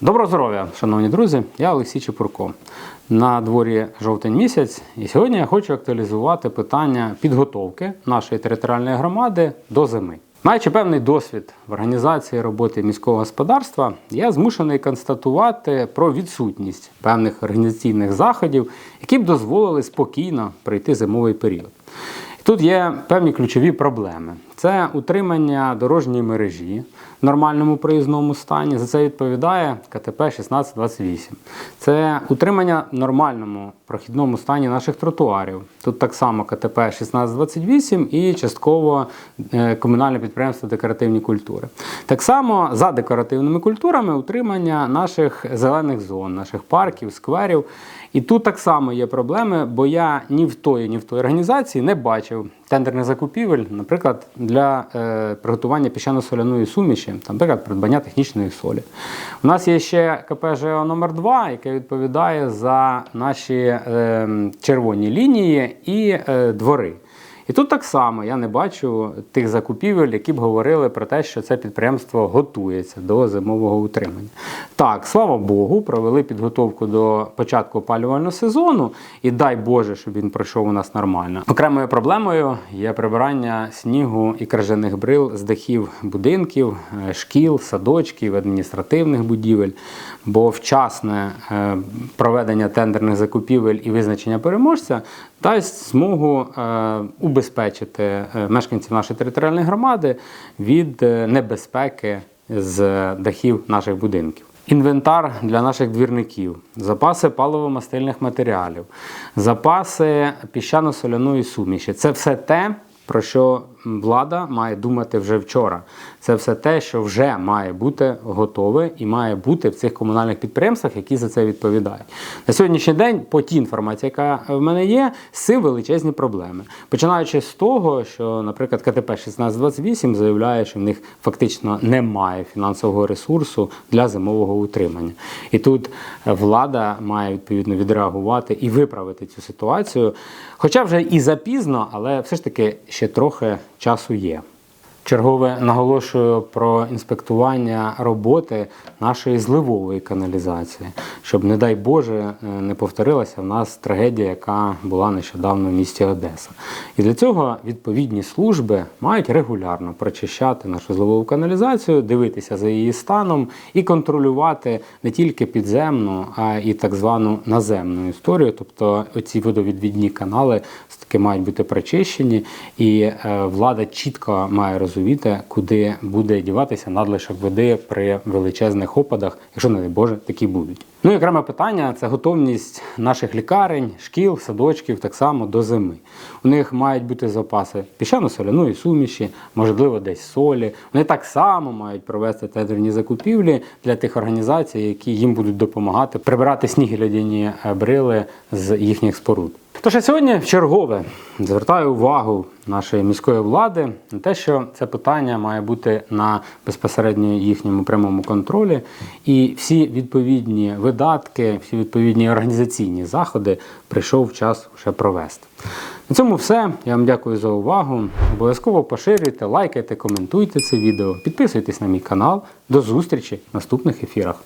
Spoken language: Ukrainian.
Доброго здоров'я, шановні друзі! Я Олексій Чепурко. На дворі жовтень місяць, і сьогодні я хочу актуалізувати питання підготовки нашої територіальної громади до зими. Маючи певний досвід в організації роботи міського господарства, я змушений констатувати про відсутність певних організаційних заходів, які б дозволили спокійно пройти зимовий період. Тут є певні ключові проблеми. Це утримання дорожньої мережі в нормальному проїзному стані. За це відповідає КТП 1628. Це утримання в нормальному прохідному стані наших тротуарів. Тут так само КТП 1628 і частково е, комунальне підприємство декоративні культури. Так само за декоративними культурами утримання наших зелених зон, наших парків, скверів. І тут так само є проблеми, бо я ні в тої, ні в тої організації не бачив тендерних закупівель, наприклад, для е, приготування піщано-соляної суміші, там, наприклад, придбання технічної солі. У нас є ще КП ЖО номер 2 яке відповідає за наші е, червоні лінії і е, двори. І тут так само я не бачу тих закупівель, які б говорили про те, що це підприємство готується до зимового утримання. Так, слава Богу, провели підготовку до початку опалювального сезону, і дай Боже, щоб він пройшов у нас нормально. Окремою проблемою є прибирання снігу і крижаних брил з дахів будинків, е, шкіл, садочків, адміністративних будівель, бо вчасне е, проведення тендерних закупівель і визначення переможця дасть змогу е, убезпечити е, мешканців нашої територіальної громади від е, небезпеки з дахів наших будинків. Інвентар для наших двірників, запаси паливо-мастильних матеріалів, запаси піщано-соляної суміші це все те, про що влада має думати вже вчора. Це все те, що вже має бути готове і має бути в цих комунальних підприємствах, які за це відповідають. На сьогоднішній день, по тій інформації, яка в мене є, з величезні проблеми. Починаючи з того, що, наприклад, КТП 1628 заявляє, що в них фактично немає фінансового ресурсу для зимового утримання. І тут влада має відповідно відреагувати і виправити цю ситуацію. Хоча вже і запізно, але все ж таки ще трохи часу є. Чергове наголошую про інспектування роботи нашої зливової каналізації, щоб, не дай Боже, е, не повторилася в нас трагедія, яка була нещодавно в місті Одеса. І для цього відповідні служби мають регулярно прочищати нашу зливову каналізацію, дивитися за її станом і контролювати не тільки підземну, а і так звану наземну історію. Тобто оці водовідвідні канали все-таки мають бути прочищені, і е, влада чітко має розуміти, куди буде діватися надлишок води при величезних опадах, якщо не дай Боже, такі будуть. Ну і окреме питання це готовність наших лікарень, шкіл, садочків так само до зими. У них мають бути запаси піщано-соляної суміші, можливо, десь солі. Вони так само мають провести тендерні закупівлі для тих організацій, які їм будуть допомагати прибирати сніг і льодяні е, брили з їхніх споруд. Тож я сьогодні чергове звертаю увагу нашої міської влади на те, що це питання має бути на безпосередньо їхньому прямому контролі, і всі відповідні видатки, всі відповідні організаційні заходи прийшов час вже провести. На цьому все. Я вам дякую за увагу. Обов'язково поширюйте, лайкайте, коментуйте це відео, підписуйтесь на мій канал. До зустрічі в наступних ефірах.